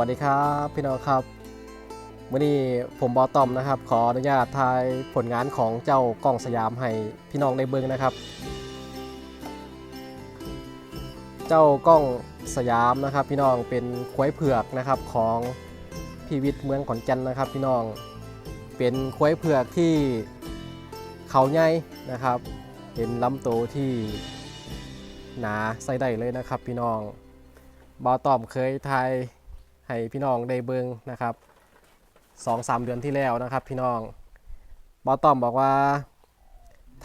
สวัสดีครับพี่น้องครับวันนี้ผมบอตอมนะครับ ขออนุญาตทายผลงานของเจ้ากล้องสยามให้พี่น้องได้เบิ่งนะครับ เจ้ากล้องสยามนะครับ พี่น้องเป็นควายเผือกนะครับของพี่วิทย์เมืองขอนแก่นนะครับ พี่น้องเป็นควายเผือกที่เขาใหญ่นะครับ เป็นลำโตวที่หนาใส่ได้เลยนะครับ พี่น้องบอตอมเคยทาย ให้พี่น้องได้เบิงนะครับสองสามเดือนที่แล้วนะครับ พี่น้องบอตอมบอกว่า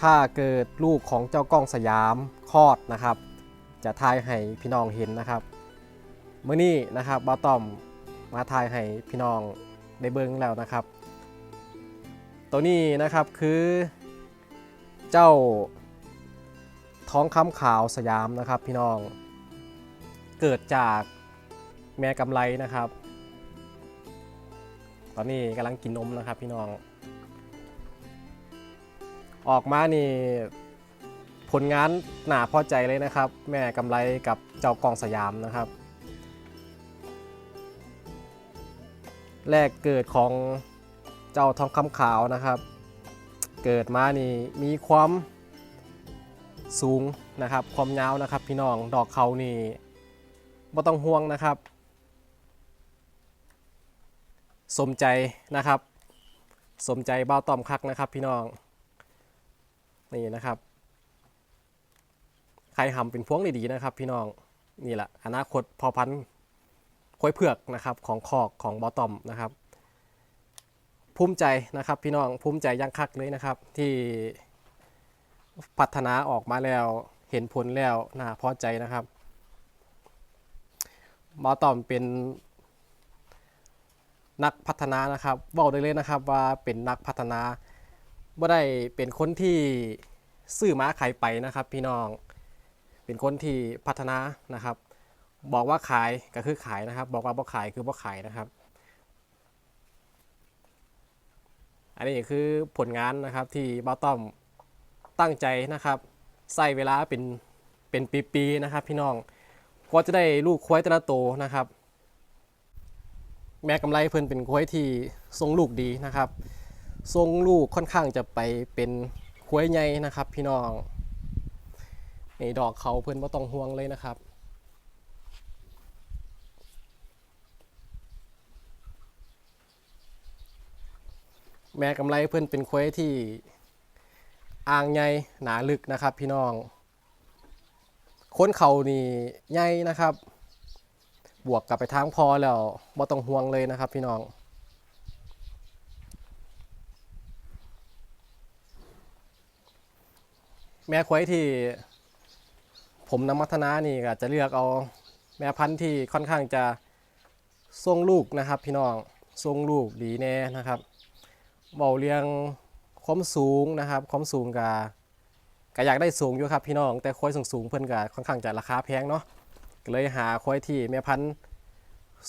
ถ้าเกิดลูกของเจ้ากล้องสยามคลอดนะครับ จะทายให้พี่น้องเห็นนะครับเมื่อนี้นะครับบอตอมมาทายให้พี่น้องได้เบิงแล้วนะครับ ตัวนี้นะครับคือเจ้าท้องคำขาวสยามนะครับพี่น้อง เกิดจาก แม่กำไรนะครับ ตอนนี้กำลังกินนมนะครับพี่น้อง ออกมานี่ผลงานหนาพอใจเลยนะครับ แม่กำไรกับเจ้ากองสยามนะครับ แรกเกิดของเจ้าทองคำขาวนะครับ เกิดมานี่มีความสูงนะครับ ความยาวนะครับ พี่น้องดอกเขานี่บ่ต้องห่วงนะครับ สมใจนะครับ สมใจเบ้าต้อมคักนะครับ พี่น้อง นี่นะครับ ใครหำเป็นพวงดีๆนะครับ พี่น้อง นี่แหละอนาคตพอพันธุ์ควายเผือกนะครับของคอกของบอตอมนะครับ ภูมิใจนะครับ พี่น้องภูมิใจยังคักเลยนะครับ ที่พัฒนาออกมาแล้วเห็นผลแล้วน่าพอใจนะครับหมอตอมเป็น นักพัฒนานะครับบอกได้เลยนะครับว่าเป็นนักพัฒนาบ่ได้เป็นคนที่ซื้อม้าขายไปนะครับ พี่น้องเป็นคนที่พัฒนานะครับ บอกว่าขายก็คือขายนะครับ บอกว่าบ่ขายคือบ่ขายนะครับ อันนี้คือผลงานนะครับที่บอตอมตั้งใจนะครับใส่เวลาเป็นเป็นปีๆนะครับ พี่น้องก็จะได้ลูกควายแต่ละโตนะครับ แม่กำไรเพิ่นเป็นควายที่ทรงลูกดีนะครับ ทรงลูกค่อนข้างจะไปเป็นควายใหญ่นะครับ พี่น้องนี่ดอกเขาเพิ่นบ่ต้องห่วงเลยนะครับแม่กำไรเพิ่อนเป็นควายที่อ่างใหญ่หนาลึกนะครับ พี่น้องค้นเขานี่ใหญ่นะครับ บวกกับไปทางพอแล้วบ่ต้องห่วงเลยนะครับพี่น้องแม่ควายที่ผมนำมัฒนานี่ก็จะเลือกเอาแม่พันธุ์ที่ค่อนข้างจะทรงลูกนะครับ พี่น้องทรงลูกดีแน่นะครับเบาเรียงความสูงนะครับความสูงกับก็อยากได้สูงอยู่ครับพี่น้องแต่ควายสูงสูงเพิ่นก็ค่อนข้างจะราคาแพงเนาะ ก็เลยหาควายที่แม่พันธุ์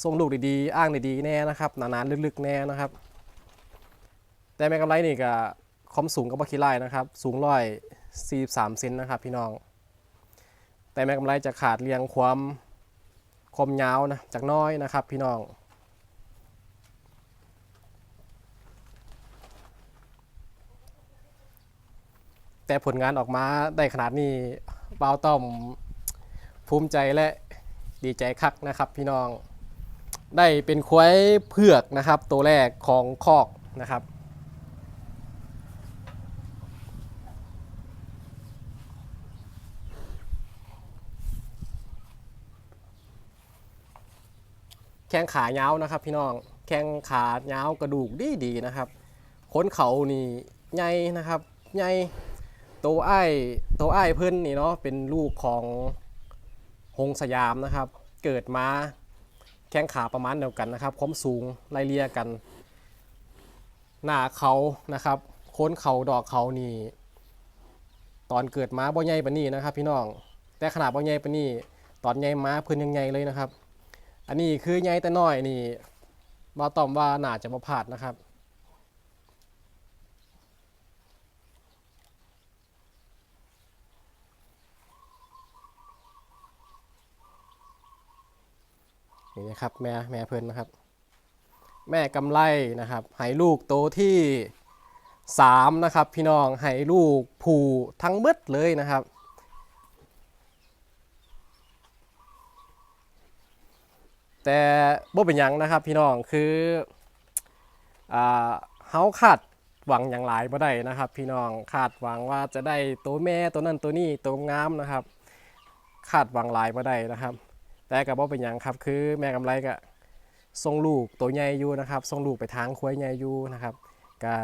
ทรงลูกดีๆ อ้างดีๆแน่นะครับหนานๆลึกๆแน่นะครับ แต่แม่กำไรนี่ก็ความสูงก็บ่ขี้ไล่นะครับ สูงร้อยสี่สามเซนนะครับพี่น้อง แต่แม่กำไรจะขาดเรียงความความยาวนะจากน้อยนะครับพี่น้องแต่ผลงานออกมาได้ขนาดนี้เบาต้อมภูมิใจและ ดีใจคักนะครับพี่น้อง ได้เป็นควายเผือกนะครับ ตัวแรกของคอกนะครับแข้งขายานะครับ พี่น้องแข้งขาเยากระดูกดีดีนะครับขนเขานี่ใหญ่นะครับใหญ่ตัวไอ้ตัวไอ้เพื่อนนี่เนาะเป็นลูกของ หงสยามนะครับ เกิดมาแข้งขาประมาณเดียวกันนะครับความสูงไล่เลี่ยกัน หน้าเขานะครับโค้นเขาดอกเขานี่ตอนเกิดมาบ่ใหญ่ปานนี้นะครับ พี่น้องแต่ขนาดบ่ใหญ่ปานนี้ ตอนใหญ่มาเพิ่นยังใหญ่เลยนะครับ อันนี้คือใหญ่แต่น้อยนี่บ่ตอมว่าน่าจะบ่พลาดนะครับ นี่นะครับแม่แม่เพิ่นนะครับ แม่กำไลนะครับให้ลูกโตที่สามนะครับพี่น้องให้ลูกผูทั้งหมดเลยนะครับแต่บ่เป็นยังนะครับพี่น้องคืออ่าเฮาคาดหวังอย่างหลายบ่ได้นะครับ พี่น้องคาดหวังว่าจะได้ตัวแม่ตัวนั้นตัวนี้ตัวงามนะครับ คาดหวังหลายบ่ได้นะครับ แต่ก็บ่เป็นหยังครับ คือแม่กำไรก็ส่งลูกตัวใหญ่อยู่นะครับส่งลูกไปทางควายใหญ่อยู่นะครับก็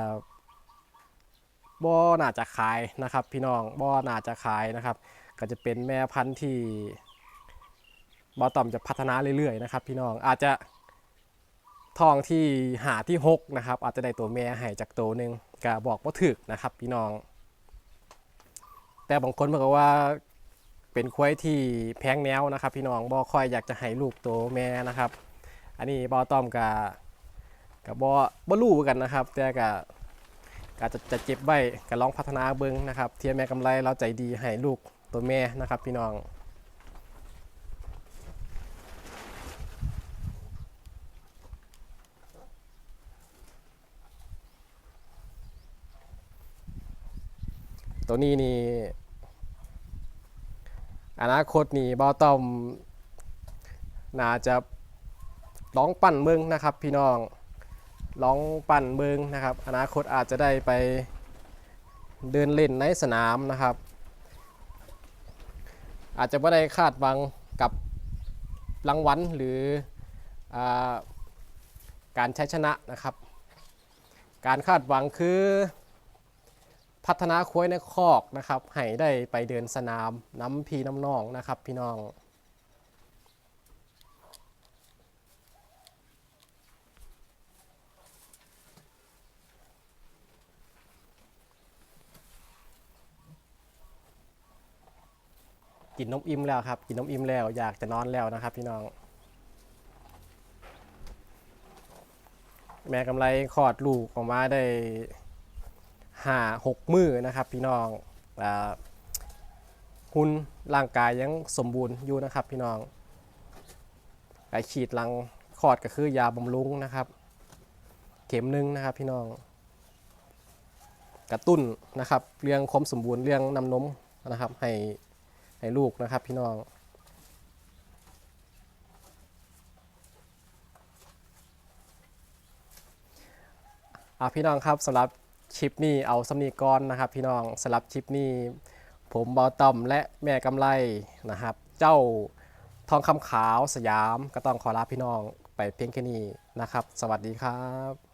บ่น่าจะขายนะครับ พี่น้องบ่น่าจะขายนะครับ ก็จะเป็นแม่พันธุ์ที่บอต่อมจะพัฒนาเรื่อยๆนะครับ พี่น้องอาจจะทองที่หาที่6นะครับอาจจะได้ตัวแม่ให้จากตัวหนึ่งก็บอกว่าถึกนะครับ พี่น้อง แต่บางคนบอกว่า เป็นควายที่แพงแนวนะครับพี่น้องบอค่อยอยากจะให้ลูกตัวแม่นะครับ อันนี้บอต้อมกับกับบอบรู้กันนะครับ แต่กับก็จะจะเจ็บไว้ก็ลองพัฒนาเบิ้งนะครับ เทียแม่กำไรเราใจดีให้ลูกตัวแม่นะครับ พี่น้องตัวนี้นี่ อนาคตนี่บอต้อมน่าจะลองปั่นเบิงนะครับ พี่น้องลองปั่นเบิงนะครับ อนาคตอาจจะได้ไปเดินเล่นในสนามนะครับ อาจจะไม่ได้คาดหวังกับรางวัลหรืออการใช้ชนะนะครับ การคาดหวังคือ พัฒนาคุ้ยในคอกนะครับให้ได้ไปเดินสนามน้ำพีน้ำนองนะครับ พี่น้องกินนมอิ่มแล้วครับกินนมอิ่มแล้วอยากจะนอนแล้วนะครับ พี่น้อง แม่กำไรคลอดลูกออกมาได้ ห้าหกมือนะครับ พี่น้องหุ่นร่างกายยังสมบูรณ์อยู่นะครับ พี่น้องไอฉีดหลังคลอดก็คือยาบำรุงนะครับ เข็มหนึ่งนะครับพี่น้อง กระตุ้นนะครับ เรื่องความสมบูรณ์เรื่องน้ำนมนะครับ ให้ให้ลูกนะครับ พี่น้องอะพี่น้องครับสำหรับ ชิปนี้เอาสำนีก้อนนะครับ พี่น้องสำหรับชิปนี้ ผมบอตอมและแม่กำไรนะครับ เจ้าทองคำขาวสยามก็ต้องขอลาพี่น้องไปเพียงแค่นี้นะครับ สวัสดีครับ